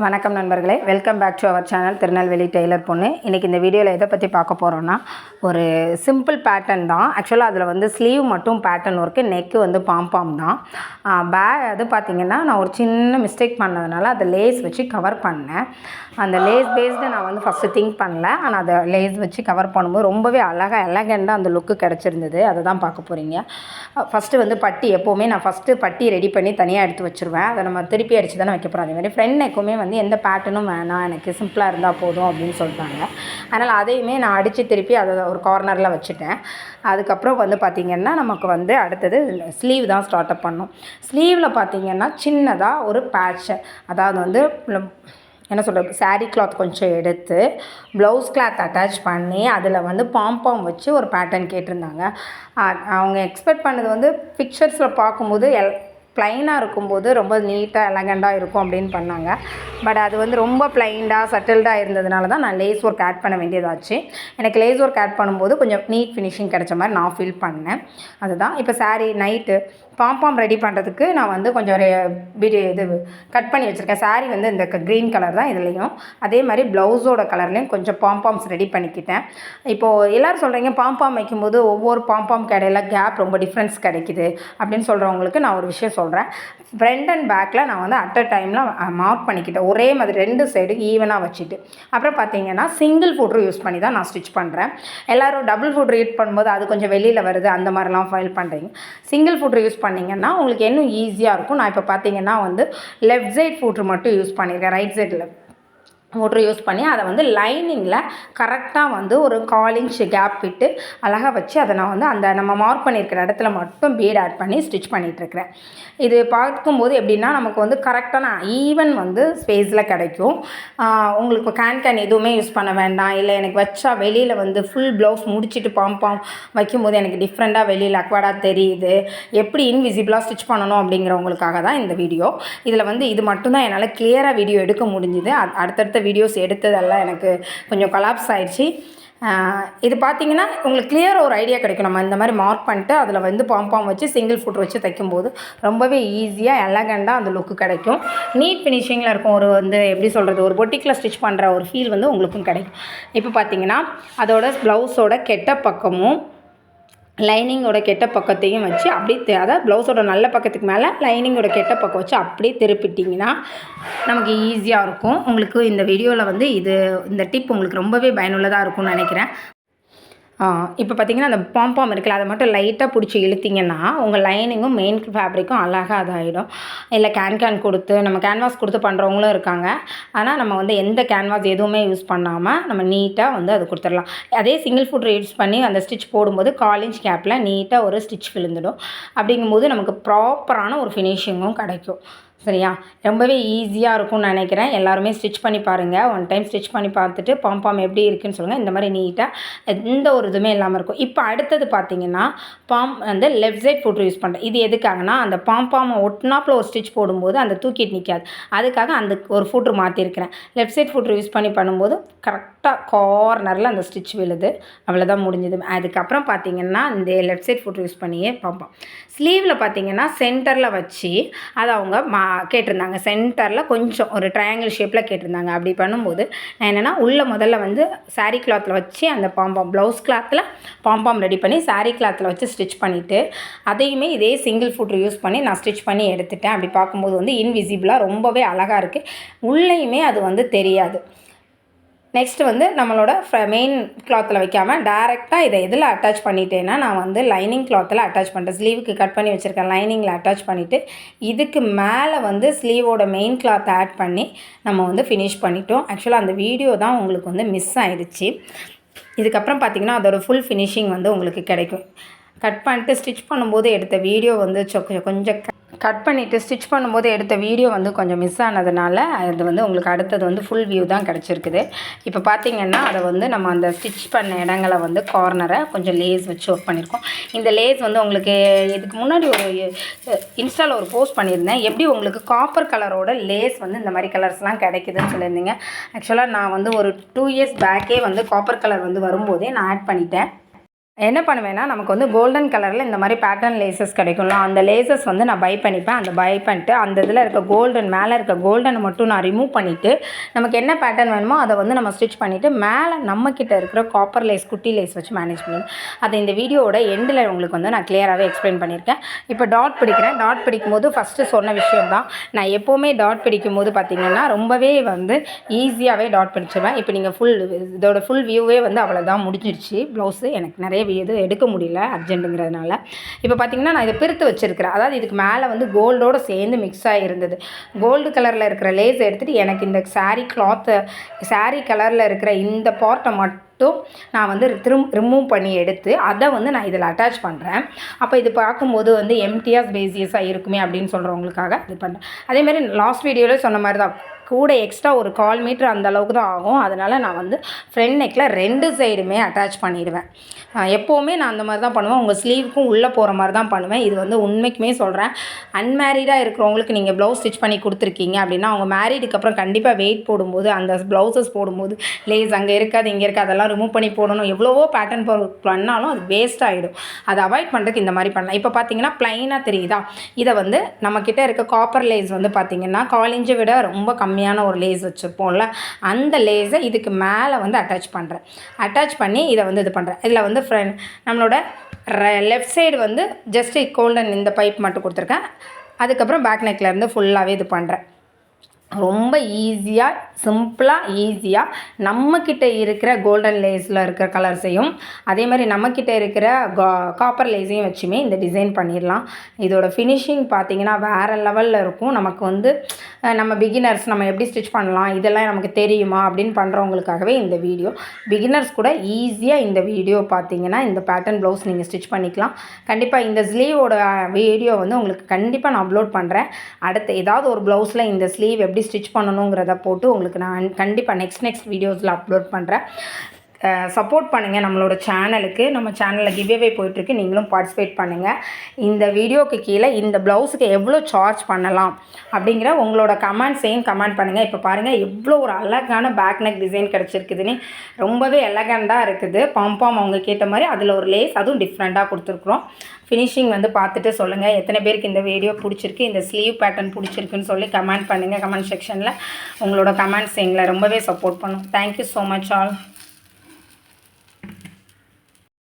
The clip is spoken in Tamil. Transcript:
வணக்கம் நண்பர்களே. Welcome back to our channel Tirunelveli tailor பொண்ணு. இன்றைக்கி இந்த வீடியோவில் எதை பற்றி பார்க்க போகிறோன்னா ஒரு சிம்பிள் பேட்டர்ன் தான். ஆக்சுவலாக அதில் வந்து ஸ்லீவ் மட்டும் பேட்டர்ன் ஒர்க்கு நெக்கு வந்து பாம்பாம் தான். பே அது பார்த்திங்கன்னா நான் ஒரு சின்ன மிஸ்டேக் பண்ணதுனால அதை லேஸ் வச்சு கவர் பண்ணேன். அந்த லேஸ் பேஸ்டு நான் வந்து ஃபஸ்ட்டு திங்க் பண்ணல. ஆனால் அதை லேஸ் வச்சு கவர் பண்ணும்போது ரொம்பவே அழகாக எலகண்டாக அந்த லுக்கு கிடச்சிருந்தது. அதை தான் பார்க்க போகிறீங்க ஃபஸ்ட்டு வந்து பட்டி எப்போவுமே நான் ஃபஸ்ட்டு பட்டி ரெடி பண்ணி தனியாக எடுத்து வச்சுருவேன். அதை நம்ம திருப்பி அடித்து தானே வைக்க போகிறோம் அதே மாதிரி ஃப்ரெண்ட் நெக்குமே வந்து எந்த பேட்டர்னும் வேணாம். எனக்கு சிம்பிளாக இருந்தால் போதும் அப்படின்னு சொல்லிட்டாங்க அதனால் அதையுமே நான் அடித்து திருப்பி அதை ஒரு கார்னரில் வச்சுட்டேன். அதுக்கப்புறம் வந்து பார்த்திங்கன்னா நமக்கு வந்து அடுத்தது ஸ்லீவ் தான் ஸ்டார்ட் அப் பண்ணோம். ஸ்லீவில் பார்த்திங்கன்னா சின்னதாக ஒரு பேட்ச் அதாவது வந்து என்ன சொல்கிறது சாரீ கிளாத் கொஞ்சம் எடுத்து ப்ளவுஸ் கிளாத் அட்டாச் பண்ணி அதில் வந்து பாம்பாம் வச்சு ஒரு பேட்டர்ன் கேட்டிருந்தாங்க. அவங்க எக்ஸ்பெக்ட் பண்ணது வந்து பிக்சர்ஸில் பார்க்கும்போது எல் ப்ளைனாக இருக்கும்போது ரொம்ப நீட்டாக எலகண்டாக இருக்கும் அப்படின்னு பண்ணாங்க. பட் அது வந்து ரொம்ப ப்ளைண்டாக சட்டில்டாக இருந்ததுனால தான் நான் லேஸ் ஒர்க் ஆட் பண்ண வேண்டியதாச்சு. எனக்கு லேஸ் ஒர்க் ஆட் பண்ணும்போது கொஞ்சம் நீட் ஃபினிஷிங் கிடைச்ச மாதிரி நான் ஃபீல் பண்ணேன். அதுதான். இப்போ சாரீ நைட்டு பாம்பாம் ரெடி பண்ணுறதுக்கு நான் வந்து கொஞ்சம் ஒரு பிடி இது கட் பண்ணி வச்சுருக்கேன். சாரீ வந்து இந்த க்ரீன் கலர் தான் இதுலேயும். அதே மாதிரி ப்ளவுஸோட கலர்லேயும் கொஞ்சம் பாம்பாம்ஸ் ரெடி பண்ணிக்கிட்டேன். இப்போது எல்லோரும் சொல்கிறீங்க பாம்பாம் வைக்கும்போது ஒவ்வொரு பாம்பாம் கடையில் கேப் ரொம்ப டிஃப்ரென்ஸ் கிடைக்குது அப்படின்னு சொல்கிறவங்களுக்கு நான் ஒரு விஷயம் சொல்கிறேன் ஃப்ரண்ட் அண்ட் பேக்கில் நான் வந்து அட் அ டைமில் மார்க் பண்ணிக்கிட்டேன். ஒரே மாதிரி ரெண்டு சைடு ஈவனாக வச்சுட்டு. அப்புறம் பார்த்தீங்கன்னா சிங்கிள் ஃபுட்ரு யூஸ் பண்ணி தான் நான் ஸ்டிச் பண்ணுறேன் எல்லோரும் டபுள் ஃபுட்ரு யூட் பண்ணும்போது அது கொஞ்சம் வெளியில் வருது. அந்த மாதிரிலாம் ஃபைல் பண்ணுறீங்க சிங்கிள் ஃபுட்ரு யூஸ் பண்ணிங்கன்னா உங்களுக்கு இன்னும் ஈஸியாக இருக்கும். நான் இப்போ பார்த்தீங்கன்னா வந்து லெஃப்ட் சைட் ஃபுட்ரு மட்டும் யூஸ் பண்ணியிருக்கேன் ரைட் சைடில் மோட்ரு யூஸ் பண்ணி அதை வந்து லைனிங்கில் கரெக்டாக வந்து ஒரு கால் இன்ச் கேப் விட்டு அழகாக வச்சு அதை நான் வந்து அந்த நம்ம மார்க் பண்ணியிருக்கிற இடத்துல மட்டும் பீட் ஆட் பண்ணி ஸ்டிச் பண்ணிகிட்ருக்கிறேன் இது பார்க்கும்போது எப்படின்னா நமக்கு வந்து கரெக்டான ஈவன் வந்து ஸ்பேஸில் கிடைக்கும். உங்களுக்கு கேன் கேன் எதுவுமே யூஸ் பண்ண வேண்டாம். இல்லை எனக்கு வச்சா வெளியில் வந்து ஃபுல் ப்ளவுஸ் முடிச்சுட்டு பாம்பாம் வைக்கும்போது எனக்கு டிஃப்ரெண்ட்டாக வெளியில் அக்வாடாக தெரியுது. எப்படி இன்விசிபிளாக ஸ்டிச் பண்ணணும் அப்படிங்கிறவங்களுக்காக தான் இந்த வீடியோ இதில் வந்து இது மட்டும்தான் என்னால் கிளியராக வீடியோ எடுக்க முடிஞ்சுது. அடுத்தடுத்த வீடியோஸ் எடுத்ததெல்லாம் எனக்கு கொஞ்சம் கொலாப்ஸ் ஆயிடுச்சு. இது பார்த்தீங்கன்னா உங்களுக்கு கிளியர் ஒரு ஐடியா கிடைக்கும். நம்ம இந்த மாதிரி மார்க் பண்ணிட்டு அதில் வந்து பாம்பாம் வச்சு சிங்கிள் ஃபுட் வச்சு தைக்கும்போது ரொம்பவே ஈஸியாக எலகண்டாக அந்த லுக்கு கிடைக்கும். நீட் ஃபினிஷிங்கில் இருக்கும் ஒரு வந்து எப்படி சொல்கிறது ஒரு பொட்டிக்கில் ஸ்டிச் பண்ணுற ஒரு ஃபீல் வந்து உங்களுக்கும் கிடைக்கும். இப்போ பார்த்தீங்கன்னா அதோட ப்ளவுஸோட கெட்ட பக்கமும் லைனிங்கோட கெட்ட பக்கத்தையும் வச்சு அப்படியே அதாவது ப்ளவுஸோட நல்ல பக்கத்துக்கு மேலே லைனிங்கோட கெட்ட பக்கம் வச்சு அப்படியே திருப்பிட்டிங்கன்னா நமக்கு ஈஸியாக இருக்கும். உங்களுக்கு இந்த வீடியோவில் வந்து இது இந்த டிப் உங்களுக்கு ரொம்பவே பயனுள்ளதாக இருக்கும்னு நினைக்கிறேன். இப்போ பார்த்தீங்கன்னா அந்த பாம்பாம் இருக்குல்ல அதை மட்டும் லைட்டாக பிடிச்சி இழுத்தீங்கன்னா உங்கள் லைனிங்கும் மெயின் ஃபேப்ரிக்கும் அழகாக அதாகிடும் இல்லை கேன் கேன் கொடுத்து நம்ம கேன்வாஸ் கொடுத்து பண்ணுறவங்களும் இருக்காங்க. ஆனால் நம்ம வந்து எந்த கேன்வாஸ் எதுவுமே யூஸ் பண்ணாமல் நம்ம நீட்டாக வந்து அது கொடுத்துடலாம். அதே சிங்கிள் ஃபுட் யூஸ் பண்ணி அந்த ஸ்டிச் போடும்போது கால் இன்ச் கேப்பில் நீட்டாக ஒரு ஸ்டிச் விழுந்துடும். அப்படிங்கும்போது நமக்கு ப்ராப்பரான ஒரு ஃபினிஷிங்கும் கிடைக்கும். சரியா? ரொம்பவே ஈஸியாக இருக்கும்னு நினைக்கிறேன். எல்லாருமே ஸ்டிச் பண்ணி பாருங்கள் ஒன் டைம் ஸ்டிச் பண்ணி பார்த்துட்டு பாம்பாம் எப்படி இருக்குன்னு சொல்லுங்கள் இந்த மாதிரி நீட்டாக எந்த ஒரு இதுவுமே இல்லாமல் இருக்கும். இப்போ அடுத்தது பார்த்தீங்கன்னா பாம் வந்து லெஃப்ட் சைட் ஃபுட் யூஸ் பண்ணுறேன் இது எதுக்காகனா அந்த பாம்பாமை ஒட்டினாப்பில் ஒரு ஸ்டிச் போடும்போது அந்த தூக்கிட்டு நிற்காது அதுக்காக அந்த ஒரு ஃபுட்ரு மாற்றிருக்கிறேன் லெஃப்ட் சைட் ஃபுட்ரு யூஸ் பண்ணி பண்ணும்போது கரெக்டாக கார்னரில் அந்த ஸ்டிச் விழுது. அவ்வளோதான் முடிஞ்சது. அதுக்கப்புறம் பார்த்தீங்கன்னா இந்த லெஃப்ட் சைட் ஃபுட் யூஸ் பண்ணியே பார்ப்போம். ஸ்லீவில் பார்த்தீங்கன்னா சென்டரில் வச்சு அதை அவங்க மா கேட்டிருந்தாங்க. சென்டரில் கொஞ்சம் ஒரு ட்ரையாங்கிள் ஷேப்பில் கேட்டிருந்தாங்க. அப்படி பண்ணும்போது நான் என்னென்னா உள்ளே முதல்ல வந்து சாரீ கிளாத்தில் வச்சு அந்த பாம்பாம் ப்ளவுஸ் கிளாத்தில் பாம்பாம் ரெடி பண்ணி சாரீ கிளாத்தில் வச்சு ஸ்டிச் பண்ணிவிட்டு அதையுமே இதே சிங்கிள் ஃபுட் யூஸ் பண்ணி நான் ஸ்டிச் பண்ணி எடுத்துட்டேன். அப்படி பார்க்கும்போது வந்து இன்விசிபிளாக ரொம்பவே அழகாக இருக்குது உள்ளேயுமே அது வந்து தெரியாது. நெக்ஸ்ட்டு வந்து நம்மளோட மெயின் கிளாத்தில் வைக்காமல் டேரெக்டாக இதை எதில் அட்டாச் பண்ணிட்டேன்னா நான் வந்து லைனிங் கிளாத்தில் அட்டாச் பண்ணுறேன் ஸ்லீவுக்கு கட் பண்ணி வச்சுருக்கேன். லைனிங்கில் அட்டாச் பண்ணிவிட்டு இதுக்கு மேலே வந்து ஸ்லீவோட மெயின் கிளாத் ஆட் பண்ணி நம்ம வந்து ஃபினிஷ் பண்ணிட்டோம். ஆக்சுவலாக அந்த வீடியோ தான் உங்களுக்கு வந்து மிஸ் ஆகிடுச்சி இதுக்கப்புறம் பார்த்திங்கன்னா அதோட ஃபுல் ஃபினிஷிங் வந்து உங்களுக்கு கிடைக்கும். கட் பண்ணிட்டு ஸ்டிச் பண்ணும்போது எடுத்த வீடியோ வந்து சொ- கொஞ்சம் கொஞ்சம் கட் பண்ணிவிட்டு ஸ்டிச் பண்ணும்போது எடுத்த வீடியோ வந்து கொஞ்சம் மிஸ் ஆனதுனால அது வந்து உங்களுக்கு அடுத்தது வந்து ஃபுல் வியூ தான் கிடச்சிருக்குது. இப்போ பார்த்தீங்கன்னா அதை வந்து நம்ம அந்த ஸ்டிச் பண்ண இடங்களை வந்து கார்னரை கொஞ்சம் லேஸ் வச்சு ஒர்க் பண்ணியிருக்கோம் இந்த லேஸ் வந்து உங்களுக்கு இதுக்கு முன்னாடி ஒரு இன்ஸ்டாவில் ஒரு போஸ்ட் பண்ணியிருந்தேன். எப்படி உங்களுக்கு காப்பர் கலரோட லேஸ் வந்து இந்த மாதிரி கலர்ஸ்லாம் கிடைக்குதுன்னு சொல்லியிருந்தீங்க. ஆக்சுவலாக நான் வந்து ஒரு டூ இயர்ஸ் பேக்கே வந்து காப்பர் கலர் வந்து வரும்போதே நான் ஆட் பண்ணிட்டேன். என்ன பண்ணுவேன்னா நமக்கு வந்து கோல்டன் கலரில் இந்த மாதிரி பேட்டர்ன் லேசஸ் கிடைக்கும்ல அந்த லேசஸ் வந்து நான் பை பண்ணிப்பேன். அந்த பை பண்ணிட்டு அந்த இதில் இருக்க கோல்டன் மேலே இருக்க கோல்டனை மட்டும் நான் ரிமூவ் பண்ணிவிட்டு நமக்கு என்ன பேட்டர்ன் வேணுமோ அதை வந்து நம்ம ஸ்டிச் பண்ணிவிட்டு மேலே நம்மக்கிட்ட இருக்கிற காப்பர் லேஸ் குட்டி லேஸ் வச்சு மேனேஜ் பண்ணுவேன் அதை இந்த வீடியோவோட எண்டில் உங்களுக்கு வந்து நான் கிளியராகவே எக்ஸ்பிளைன் பண்ணியிருக்கேன். இப்போ டாட் பிடிக்கிறேன். டாட் பிடிக்கும் போது ஃபஸ்ட்டு சொன்ன விஷயம் தான். நான் எப்போவுமே டாட் பிடிக்கும்போது பார்த்திங்கன்னா ரொம்பவே வந்து ஈஸியாகவே டாட் பிடிச்சிருவேன். இப்போ நீங்கள் ஃபுல் இதோட ஃபுல் வியூவே வந்து அவ்வளோதான் முடிஞ்சிருச்சு. ப்ளவுஸு எனக்கு நிறைய எதுவும் எடுக்க முடியல அர்ஜென்ட்டுங்கிறதுனால இப்போ பார்த்தீங்கன்னா நான் இதை பிரித்து வச்சுருக்கிறேன். அதாவது இதுக்கு மேலே வந்து கோல்டோடு சேர்ந்து மிக்ஸ் ஆகிருந்தது கோல்டு கலரில் இருக்கிற லேஸ் எடுத்துகிட்டு எனக்கு இந்த சாரீ கிளாத்து சாரீ கலரில் இருக்கிற இந்த பார்ட்டை மட்டும் நான் வந்து திரும் ரிமூவ் பண்ணி எடுத்து அதை வந்து நான் இதில் அட்டாச் பண்ணுறேன் அப்போ இது பார்க்கும்போது வந்து எம்டிஆர் பேசியஸாக இருக்குமே அப்படின்னு சொல்கிறவங்களுக்காக இது பண்ணுறேன் அதேமாதிரி லாஸ்ட் வீடியோவில் சொன்ன மாதிரி தான் கூட எக்ஸ்ட்ரா ஒரு கால் மீட்ரு அந்த அளவுக்கு தான் ஆகும். அதனால் நான் வந்து ஃப்ரண்ட் நெக்கில் ரெண்டு சைடுமே அட்டாச் பண்ணிடுவேன். எப்போவுமே நான் அந்த மாதிரி தான் பண்ணுவேன். உங்கள் ஸ்லீவுக்கும் உள்ளே போகிற மாதிரி தான் பண்ணுவேன். இது வந்து உண்மைக்குமே சொல்கிறேன் அன்மேரிடாக இருக்கிறவங்களுக்கு நீங்கள் ப்ளவுஸ் ஸ்டிச் பண்ணி கொடுத்துருக்கீங்க அப்படின்னா அவங்க மேரீடுக்கு அப்புறம் கண்டிப்பாக வெயிட் போடும்போது அந்த ப்ளவுசஸ் போடும்போது லேஸ் அங்கே இருக்காது இங்கே இருக்காது அதெல்லாம் ரிமூவ் பண்ணி போடணும். எவ்வளவோ பேட்டர்ன் பண்ணாலும் அது வேஸ்ட் ஆகிடும் அதை அவாய்ட் பண்ணுறதுக்கு இந்த மாதிரி பண்ணலாம். இப்போ பார்த்தீங்கன்னா ப்ளைனாக தெரியுதா? இதை வந்து நம்மக்கிட்ட இருக்க காப்பர் லேஸ் வந்து பார்த்தீங்கன்னா காலிஞ்சை விட ரொம்ப கம்மியான ஒரு லேஸ் வச்சுருப்போம்ல அந்த லேஸை இதுக்கு மேலே வந்து அட்டாச் பண்ணுறேன் அட்டாச் பண்ணி இதை வந்து இது பண்ணுறேன் இதில் வந்து ஃப்ரெண்ட் நம்மளோட லெஃப்ட் சைடு வந்து ஜஸ்ட் கோல்டன் இந்த பைப் மட்டும் கொடுத்துருக்கேன். அதுக்கப்புறம் பேக் நெக்லேருந்து ஃபுல்லாகவே இது பண்ணுறேன் ரொம்ப ஈஸியாக சிம்பிளாக ஈஸியாக நம்மக்கிட்ட இருக்கிற கோல்டன் லேஸில் இருக்கிற கலர்ஸையும் அதே மாதிரி நம்மக்கிட்ட இருக்கிற கா காப்பர் லேஸையும் வச்சுமே இந்த டிசைன் பண்ணிடலாம். இதோட ஃபினிஷிங் பார்த்தீங்கன்னா வேறு லெவலில் இருக்கும். நமக்கு வந்து நம்ம பிகினர்ஸ் நம்ம எப்படி ஸ்டிச் பண்ணலாம் இதெல்லாம் நமக்கு தெரியுமா அப்படின்னு பண்ணுறவங்களுக்காகவே இந்த வீடியோ பிகினர்ஸ் கூட ஈஸியாக இந்த வீடியோ பார்த்தீங்கன்னா இந்த பேட்டர்ன் ப்ளவுஸ் நீங்கள் ஸ்டிச் பண்ணிக்கலாம். கண்டிப்பாக இந்த ஸ்லீவோட வீடியோ வந்து உங்களுக்கு கண்டிப்பாக நான் அப்லோட் பண்ணுறேன் அடுத்து ஏதாவது ஒரு ப்ளவுஸில் இந்த ஸ்லீவ் எப்படி ஸ்டிச் பண்ணணுங்கிறத போட்டு உங்களுக்கு நான் கண்டிப்பாக நெக்ஸ்ட் நெக்ஸ்ட் வீடியோஸில் அப்லோட் பண்ணுறேன் சப்போர்ட் பண்ணுங்கள் நம்மளோட சேனலுக்கு நம்ம சேனலில் கிவ்வே போயிட்டுருக்கு. நீங்களும் பார்ட்டிசிபேட் பண்ணுங்கள் இந்த வீடியோக்கு கீழே இந்த ப்ளவுஸுக்கு எவ்வளோ சார்ஜ் பண்ணலாம் அப்படிங்கிற உங்களோட கமெண்ட்ஸையும் கமெண்ட் பண்ணுங்கள் இப்போ பாருங்கள் எவ்வளோ ஒரு அழகான பேக் நெக் டிசைன் கிடச்சிருக்குதுன்னு ரொம்பவே எலகண்டாக இருக்குது. பாம்பாம் அவங்க கேட்ட மாதிரி அதில் ஒரு லேஸ் அதுவும் டிஃப்ரெண்ட்டாக கொடுத்துருக்குறோம். ஃபினிஷிங் வந்து பார்த்துட்டு சொல்லுங்கள் எத்தனை பேருக்கு இந்த வீடியோ பிடிச்சிருக்கு இந்த ஸ்லீவ் பேட்டர்ன் பிடிச்சிருக்குன்னு சொல்லி கமெண்ட் பண்ணுங்கள் கமெண்ட் செக்ஷனில் உங்களோட கமெண்ட்ஸ் எங்களை ரொம்பவே சப்போர்ட் பண்ணும். Thank you so much all